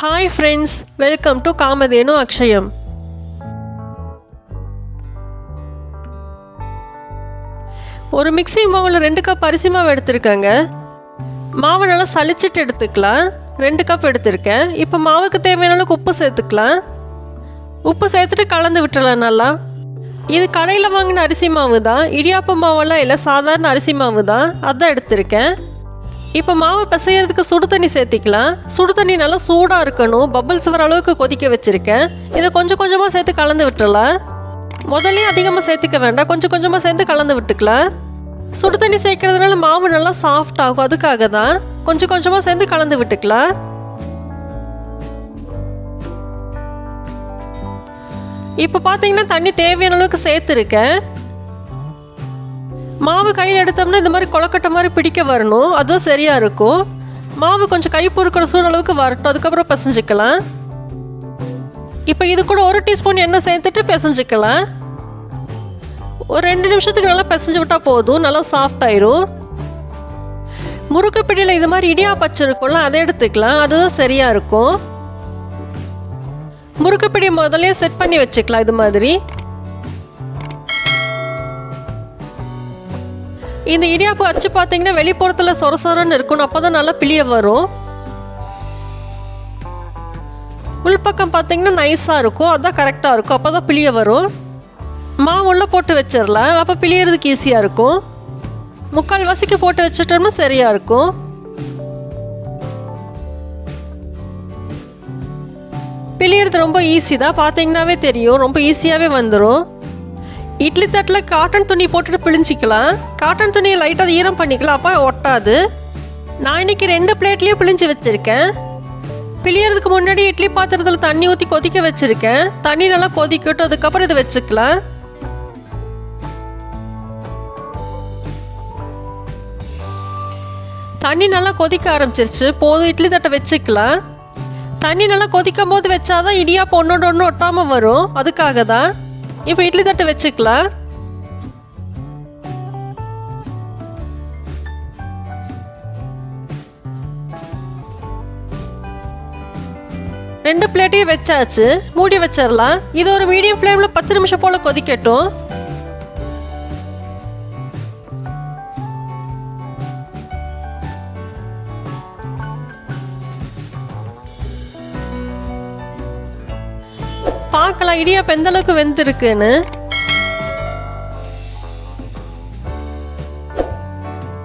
Hi friends welcome to Kamadhenu Akshayam ஒரு mixing பவுலில் ரெண்டு கப் அரிசி மாவு எடுத்திருக்கேங்க. மாவை நல்லா சலிச்சிட்டு எடுத்துக்கலாம். ரெண்டு கப் எடுத்திருக்கேன். இப்போ மாவுக்கு தேவையான அளவுக்கு உப்பு சேர்த்துக்கலாம். உப்பு சேர்த்துட்டு கலந்து விட்டுறலாம் நல்லா. இது கடையில் வாங்கின அரிசி மாவு தான் இடியாப்ப மாவெல்லாம் இல்லை சாதாரண அரிசி மாவு தான் அதான் எடுத்திருக்கேன். இப்போ மாவு பிசையறதுக்கு சுடு தண்ணி சேர்த்திக்கலாம். சுடு தண்ணி நல்லா சூடாக இருக்கணும். பபிள்ஸ் வர அளவுக்கு கொதிக்க வச்சுருக்கேன். இதை கொஞ்சம் கொஞ்சமாக சேர்த்து கலந்து விட்டுறலாம். முதல்லையும் அதிகமாக சேர்த்துக்க வேண்டாம். கொஞ்சம் கொஞ்சமாக சேர்த்து கலந்து விட்டுக்கலாம். சுடு தண்ணி சேர்க்கறதுனால மாவு நல்லா சாஃப்ட் ஆகும். அதுக்காக தான் கொஞ்சம் கொஞ்சமாக சேர்ந்து கலந்து விட்டுக்கலாம். இப்போ பார்த்தீங்கன்னா தண்ணி தேவையான அளவுக்கு சேர்த்துருக்கேன். மாவு கையில் எடுத்தோம்னா இந்த மாதிரி கொலக்கட்டை மாதிரி பிடிக்க வரணும். அதுதான் சரியாக இருக்கும். மாவு கொஞ்சம் கை பொறுக்கிற சூழலவுக்கு வரட்டும். அதுக்கப்புறம் பிசைஞ்சிக்கலாம். இப்போ இது கூட ஒரு டீஸ்பூன் எண்ணெய் சேர்த்துட்டு பிசைஞ்சிக்கலாம். ஒரு ரெண்டு நிமிஷத்துக்கு நல்லா பிசைஞ்சு விட்டால் போதும். நல்லா சாஃப்ட் ஆயிரும். முறுக்கு பிடியில் இது மாதிரி இடியா பச்சை இருக்கும்ல அதை எடுத்துக்கலாம். அதுதான் சரியாக இருக்கும். முறுக்கு பிடி முதலே செட் பண்ணி வச்சுக்கலாம் இது மாதிரி. இந்த இடியாப்பு அச்சு பார்த்தீங்கன்னா வெளிப்புறத்தில் சொர சொரன்னு இருக்கணும் அப்போ தான் நல்லா பிளிய வரும். உள்பக்கம் பார்த்தீங்கன்னா நைஸாக இருக்கும். அதான் கரெக்டாக இருக்கும். அப்போ தான் பிளிய வரும். மாவு உள்ளே போட்டு வச்சிடலாம். அப்போ பிழியறதுக்கு ஈஸியாக இருக்கும். முக்கால் வசிக்கு போட்டு வச்சுட்டோம்னா சரியாக இருக்கும். பிழியறது ரொம்ப ஈஸி தான். பார்த்தீங்கன்னாவே தெரியும். ரொம்ப ஈஸியாகவே வந்துடும் இட்லி தட்டில் காட்டன் துணி போட்டுட்டு பிழிஞ்சிக்கலாம். காட்டன் துணியை லைட்டாக ஈரம் பண்ணிக்கலாம். அப்போ ஒட்டாது. நான் இன்னைக்கு ரெண்டு பிளேட்லேயும் பிழிஞ்சு வச்சுருக்கேன். பிழியறதுக்கு முன்னாடி இட்லி பாத்திரத்தில் தண்ணி ஊற்றி கொதிக்க வச்சுருக்கேன். தண்ணி நல்லா கொதிக்கட்டும். அதுக்கப்புறம் இதை வச்சுக்கலாம். தண்ணி நல்லா கொதிக்க ஆரம்பிச்சிருச்சு. போதும் இட்லி தட்டை வச்சுக்கலாம். தண்ணி நல்லா கொதிக்கும் போது வச்சாதான் இடியாப்பம் ஒன்றோட ஒன்று ஒட்டாமல் வரும். அதுக்காக தான் இப்போ இட்லி தட்டு வச்சுக்கலாம். ரெண்டு பிளேட்டையும் வச்சாச்சு. மூடி வச்சிடலாம். இது ஒரு மீடியம் ஃப்ளேமில் பத்து நிமிஷம் போல் கொதிக்கட்டும். பார்க்கலாம். இடியாப்பம் எந்த அளவுக்கு வெந்திருக்குன்னு?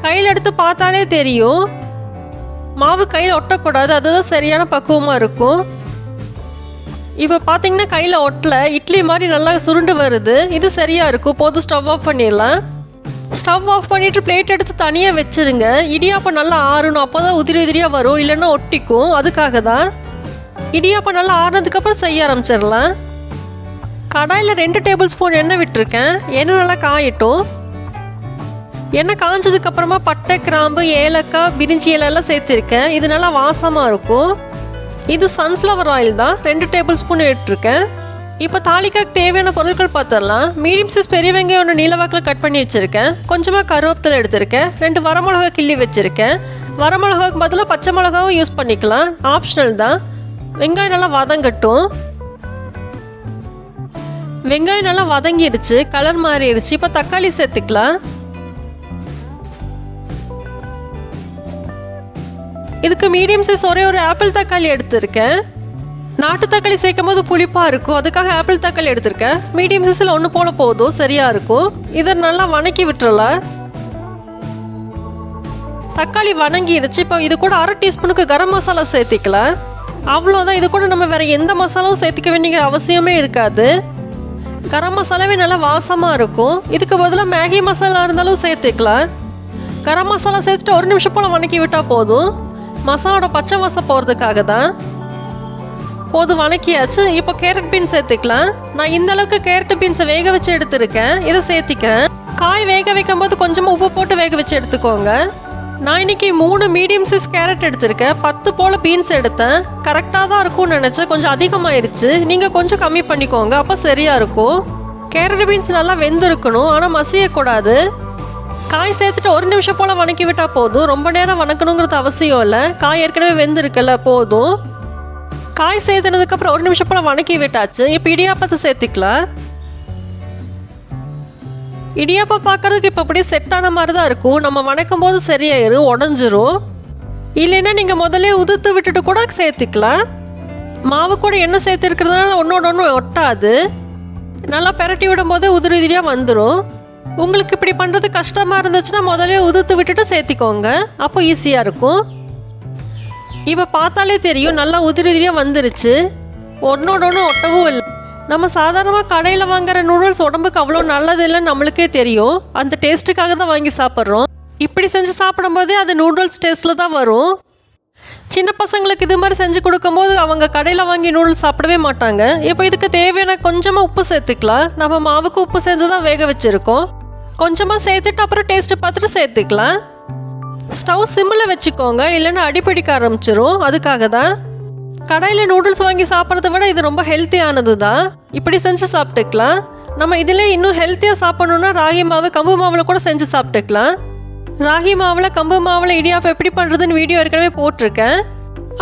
கையில் எடுத்து பார்த்தாலே தெரியும். மாவு கையில் ஒட்டக்கூடாது. அதுதான் சரியான பக்குவமாக இருக்கும். இப்போ பார்த்தீங்கன்னா கையில் ஒட்டல. இட்லி மாதிரி நல்லா சுருண்டு வருது. இது சரியாக இருக்கும். போதும் ஸ்டவ் ஆஃப் பண்ணிடலாம். ஸ்டவ் ஆஃப் பண்ணிவிட்டு பிளேட் எடுத்து தனியாக வச்சுருங்க. இடியாப்பம் நல்லா ஆறணும். அப்போ தான் உதிரி உதிரியாக வரும். இல்லைன்னா ஒட்டிக்கும். அதுக்காக தான் இடியாப்பம் நல்லா ஆறுனதுக்கப்புறம் செய்ய ஆரம்பிச்சிடலாம். கடாயில் ரெண்டு டேபிள் ஸ்பூன் எண்ணெய் விட்டுருக்கேன். எண்ணெய் நல்லா காயட்டும். எண்ணெய் காய்ஞ்சதுக்கப்புறமா பட்டை கிராம்பு ஏலக்காய் பிரிஞ்சி இலையெல்லாம் சேர்த்துருக்கேன். இது நல்லா வாசமாக இருக்கும். இது சன்ஃப்ளவர் ஆயில் தான். ரெண்டு டேபிள் ஸ்பூன் விட்டுருக்கேன். இப்போ தாளிக்காக்கு தேவையான பொருட்கள் பார்த்துடலாம் மீடியம் சைஸ் பெரிய வெங்காயம் ஒன்று நீளவாக்கில் கட் பண்ணி வச்சுருக்கேன். கொஞ்சமாக கருவேப்பிலை எடுத்திருக்கேன். ரெண்டு வரமிளகா கிள்ளி வச்சுருக்கேன். வரமிளகாவுக்கு பதிலாக பச்சை மிளகாவும் யூஸ் பண்ணிக்கலாம். ஆப்ஷனல் தான். வெங்காயம் நல்லா வதங்கட்டும். வெங்காயம் நல்லா வதங்கிடுச்சு கலர் மாறிடுச்சு. இப்போ தக்காளி சேர்த்துக்கலாம். இதுக்கு மீடியம் சைஸ் ஒரே ஒரு ஆப்பிள் தக்காளி எடுத்திருக்கேன். நாட்டு தக்காளி சேர்க்கும் போது புளிப்பாக இருக்கும். அதுக்காக ஆப்பிள் தக்காளி எடுத்திருக்கேன். மீடியம் சைஸில் ஒன்று போல போதும் சரியாக இருக்கும். இதை நல்லா வணக்கி விட்டுறலாம். தக்காளி வணங்கிடுச்சு. இப்போ இது கூட அரை டீஸ்பூனுக்கு கரம் மசாலா சேர்த்திக்கலாம். அவ்வளோதான் இது கூட நம்ம வேறு எந்த மசாலாவும் சேர்த்துக்க வேண்டிய அவசியமே இருக்காது. கரம் மசாலாவே நல்லா வாசமாக இருக்கும். இதுக்கு பதிலாக மேகி மசாலா இருந்தாலும் சேர்த்துக்கலாம். கரம் மசாலா சேர்த்துட்டு ஒரு நிமிஷம் போல் வணக்கி விட்டால் போதும். மசாலோட பச்சை வாசம் போகிறதுக்காக தான். போதும் வணக்கியாச்சு. இப்போ கேரட் பீன்ஸ் சேர்த்துக்கலாம். நான் இந்த அளவுக்கு கேரட் பீன்ஸை வேக வச்சு எடுத்திருக்கேன். இதை சேர்த்திக்கிறேன். காய் வேக வைக்கும் போது கொஞ்சமாக உப்பு போட்டு வேக வச்சு எடுத்துக்கோங்க. நான் இன்னைக்கு மூணு மீடியம் சைஸ் கேரட் எடுத்திருக்கேன். பத்து போல் பீன்ஸ் எடுத்தேன். கரெக்டாக தான் இருக்கும்னு நினச்சேன். கொஞ்சம் அதிகமாயிருச்சு. நீங்கள் கொஞ்சம் கம்மி பண்ணிக்கோங்க. அப்போ சரியாக இருக்கும். கேரட் பீன்ஸ் நல்லா வெந்திருக்கணும். ஆனால் மசியக்கூடாது. காய் சேர்த்துட்டு ஒரு நிமிஷம் போல் வணக்கி விட்டால் போதும். ரொம்ப நேரம் வணக்கணுங்கிறது அவசியம் இல்லை. காய் ஏற்கனவே வெந்திருக்கல போதும். காய் சேர்த்துனதுக்கப்புறம் ஒரு நிமிஷம் போல் வணக்கி விட்டாச்சு. இப்போ இடியாப்பத்தை சேர்த்துக்கலாம். இடியாப்பம் பார்க்கறதுக்கு இப்போ அப்படியே செட் ஆன மாதிரி தான் இருக்கும். நம்ம வணக்கும் போது சரியாயிரும் உடஞ்சிரும். இல்லைன்னா நீங்கள் முதல்ல உதுத்து விட்டுட்டு கூட சேர்த்துக்கலாம். மாவு கூட எண்ணெய் சேர்த்துருக்கிறதுனால ஒன்றோட ஒன்று ஒட்டாது. நல்லா பெரட்டி விடும்போது உதிரி உதிரியாக வந்துடும் உங்களுக்கு இப்படி பண்ணுறது கஷ்டமாக இருந்துச்சுன்னா முதல்ல உதுத்து விட்டுட்டு சேர்த்திக்கோங்க. அப்போ ஈஸியாக இருக்கும். இப்போ பார்த்தாலே தெரியும் நல்லா உதிரி உதிரியாக வந்துருச்சு. ஒன்றோட ஒன்று ஒட்டவும் இல்லை. நம்ம சாதாரணமாக கடையில் வாங்குற நூடுல்ஸ் உடம்புக்கு அவ்வளோ நல்லது இல்லைன்னு நம்மளுக்கே தெரியும். அந்த டேஸ்ட்டுக்காக தான் வாங்கி சாப்பிட்றோம். இப்படி செஞ்சு சாப்பிடும்போது அது நூடுல்ஸ் டேஸ்ட்டில் தான் வரும். சின்ன பசங்களுக்கு இது மாதிரி செஞ்சு கொடுக்கும்போது அவங்க கடையில் வாங்கி நூடுல்ஸ் சாப்பிடவே மாட்டாங்க. இப்போ இதுக்கு தேவையான கொஞ்சமாக உப்பு சேர்த்துக்கலாம். நம்ம மாவுக்கு உப்பு சேர்த்து தான் வேக வச்சுருக்கோம். கொஞ்சமாக சேர்த்துட்டு அப்புறம் டேஸ்ட்டு பார்த்துட்டு சேர்த்துக்கலாம். ஸ்டவ் சிம்மில் வச்சுக்கோங்க. இல்லைன்னா அடிப்பிடிக்க ஆரம்பிச்சிரும். அதுக்காக தான் கடையில் நூடுல்ஸ் வாங்கி சாப்பிட்றத விட இது ரொம்ப ஹெல்த்தியானது தான் இப்படி செஞ்சு சாப்பிட்டுக்கலாம். நம்ம இதில் இன்னும் ஹெல்த்தியாக சாப்பிடணுன்னா ராகி மாவு கம்பு மாவில் கூட செஞ்சு சாப்பிட்டுக்கலாம். ராகி மாவில் கம்பு மாவில் இடியாப்பம் எப்படி பண்ணுறதுன்னு வீடியோ ஏற்கனவே போட்டிருக்கேன்.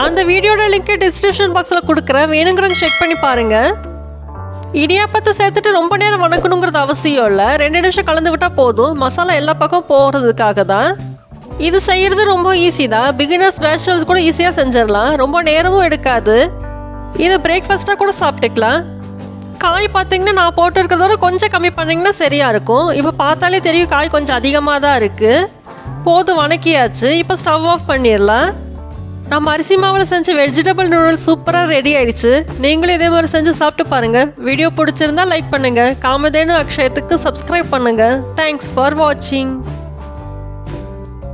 அந்த வீடியோட லிங்க்கை டிஸ்கிரிப்ஷன் பாக்ஸில் கொடுக்குறேன். வேணுங்கிறவங்க செக் பண்ணி பாருங்கள் இடியாப்பத்தை சேர்த்துட்டு ரொம்ப நேரம் வணக்கணுங்கிறது அவசியம் இல்லை. ரெண்டு நிமிஷம் கலந்து விட்டால் போதும். மசாலா எல்லா பக்கம் போகிறதுக்காக தான் இது செய்கிறது ரொம்ப ஈஸி தான். பிகினர்ஸ் பேச்சுலர்ஸ் கூட ஈஸியாக செஞ்சிடலாம். ரொம்ப நேரமும் எடுக்காது. இது பிரேக்ஃபாஸ்ட்டாக கூட சாப்பிட்டுக்கலாம். காய் பார்த்தீங்கன்னா நான் போட்டு இருக்கிறதோட கொஞ்சம் கம்மி பண்ணிங்கன்னா சரியாக இருக்கும். இப்போ பார்த்தாலே தெரியும் காய் கொஞ்சம் அதிகமாக தான் இருக்குது போதும் வணக்கியாச்சு. இப்போ ஸ்டவ் ஆஃப் பண்ணிடலாம். நம்ம அரிசி மாவில் செஞ்ச வெஜிடபிள் நூடுல்ஸ் சூப்பராக ரெடி ஆயிடுச்சு. நீங்களும் இதே மாதிரி செஞ்சு சாப்பிட்டு பாருங்கள் வீடியோ பிடிச்சிருந்தா லைக் பண்ணுங்கள் காமதேனு அக்ஷயத்துக்கு சப்ஸ்கிரைப் பண்ணுங்கள் தேங்க்ஸ் ஃபார் வாட்சிங்